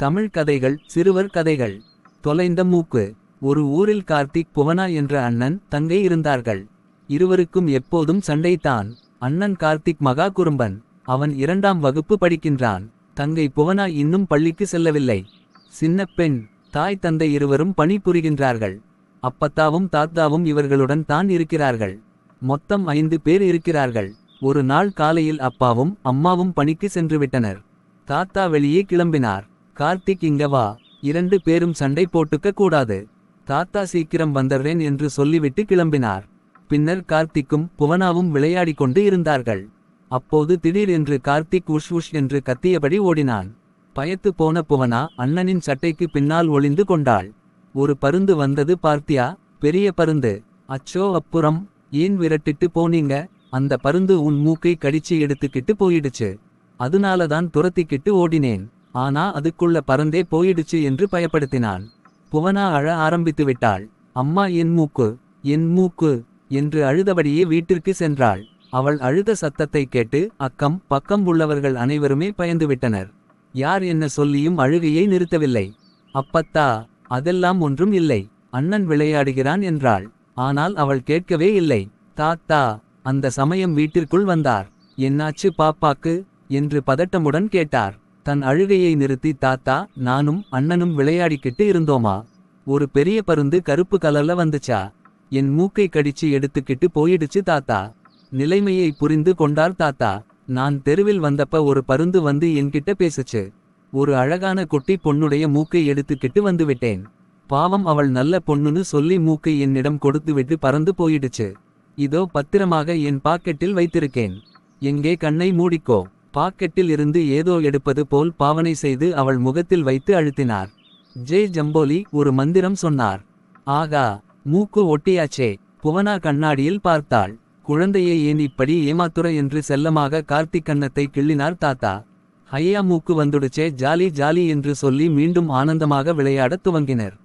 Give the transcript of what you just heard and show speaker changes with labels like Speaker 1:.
Speaker 1: தமிழ் கதைகள் சிறுவர் கதைகள். தொலைந்த மூக்கு. ஒரு ஊரில் கார்த்திக் புவனா என்ற அண்ணன் தங்கை இருந்தார்கள். இருவருக்கும் எப்போதும் சண்டைதான். அண்ணன் கார்த்திக் மகா குறும்பன். அவன் இரண்டாம் வகுப்பு படிக்கின்றான். தங்கை புவனா இன்னும் பள்ளிக்கு செல்லவில்லை. சின்ன பெண். தாய் தந்தை இருவரும் பணிபுரிகின்றார்கள் அப்பத்தாவும் தாத்தாவும் இவர்களுடன் தான் இருக்கிறார்கள். மொத்தம் ஐந்து பேர் இருக்கிறார்கள். ஒரு நாள் காலையில் அப்பாவும் அம்மாவும் பணிக்கு சென்றுவிட்டனர். தாத்தா வெளியே கிளம்பினார். கார்த்திக் இங்க வா. இரண்டு பேரும் சண்டை போட்டுக்க கூடாது. தாத்தா சீக்கிரம் வந்தர்றேன் என்று சொல்லிவிட்டு கிளம்பினார். பின்னர் கார்த்திக்கும் புவனாவும் விளையாடிக் கொண்டு இருந்தார்கள். அப்போது திடீரென்று கார்த்திக் உஷ் உஷ் என்று கத்தியபடி ஓடினான். பயத்து போன புவனா அண்ணனின் சட்டைக்கு பின்னால் ஒளிந்து கொண்டாள். ஒரு பருந்து வந்தது பார்த்தியா? பெரிய பருந்து. அச்சோ அப்புறம். ஏன் விரட்டிட்டு போனீங்க? அந்த பருந்து உன் மூக்கை கடிச்சு எடுத்துக்கிட்டு போயிடுச்சு. அதனாலதான் துரத்திக்கிட்டு ஓடினேன். ஆனா அதுக்குள்ள பறந்தே போயிடுச்சு என்று பயப்படுத்தினாள். புவனா அழ ஆரம்பித்து விட்டாள். அம்மா என் மூக்கு என் மூக்கு என்று அழுதபடியே வீட்டிற்கு சென்றாள். அவள் அழுத சத்தத்தை கேட்டு அக்கம் பக்கம் உள்ளவர்கள் அனைவருமே பயந்துவிட்டனர் யார் என்ன சொல்லியும் அழுகையை நிறுத்தவில்லை. அப்பத்தா அதெல்லாம் ஒன்றும் இல்லை. அண்ணன் விளையாடுகிறான் என்றாள். ஆனால் அவள் கேட்கவே இல்லை. தாத்தா அந்த சமயம் வீட்டிற்குள் வந்தார். என்னாச்சு பாப்பாக்கு? என்று பதட்டமுடன் கேட்டார். தன் அழுகையை நிறுத்தி தாத்தா நானும் அண்ணனும் விளையாடிக்கிட்டு இருந்தோமா? ஒரு பெரிய பருந்து கருப்பு கலர்ல வந்துச்சா? என் மூக்கை கடிச்சு எடுத்துக்கிட்டு போயிடுச்சு தாத்தா. நிலைமையை புரிந்து கொண்டார் தாத்தா. நான் தெருவில் வந்தப்ப ஒரு பருந்து வந்து என்கிட்ட பேசுச்சு. ஒரு அழகான குட்டி பொண்ணுடைய மூக்கை எடுத்துக்கிட்டு வந்துவிட்டேன். பாவம் அவள் நல்ல பொண்ணுன்னு சொல்லி மூக்கை என்னிடம் கொடுத்துவிட்டு பறந்து போயிடுச்சு. இதோ பத்திரமாக என் பாக்கெட்டில் வைத்திருக்கேன். எங்கே கண்ணை மூடிக்கோ. பாக்கெட்டில் இருந்து ஏதோ எடுப்பது போல் பாவனை செய்து அவள் முகத்தில் வைத்து அழுத்தினார். ஜே ஜம்போலி ஒரு மந்திரம் சொன்னார். ஆகா மூக்கு ஒட்டியாச்சே புவனா கண்ணாடியில் பார்த்தாள். குழந்தையை ஏன் இப்படி ஏமாத்துற என்று செல்லமாக கார்த்திக் கன்னத்தை கிள்ளினார் தாத்தா. ஹையா மூக்கு வந்துடுச்சே ஜாலி ஜாலி என்று சொல்லி மீண்டும் ஆனந்தமாக விளையாடத் துவங்கினர்.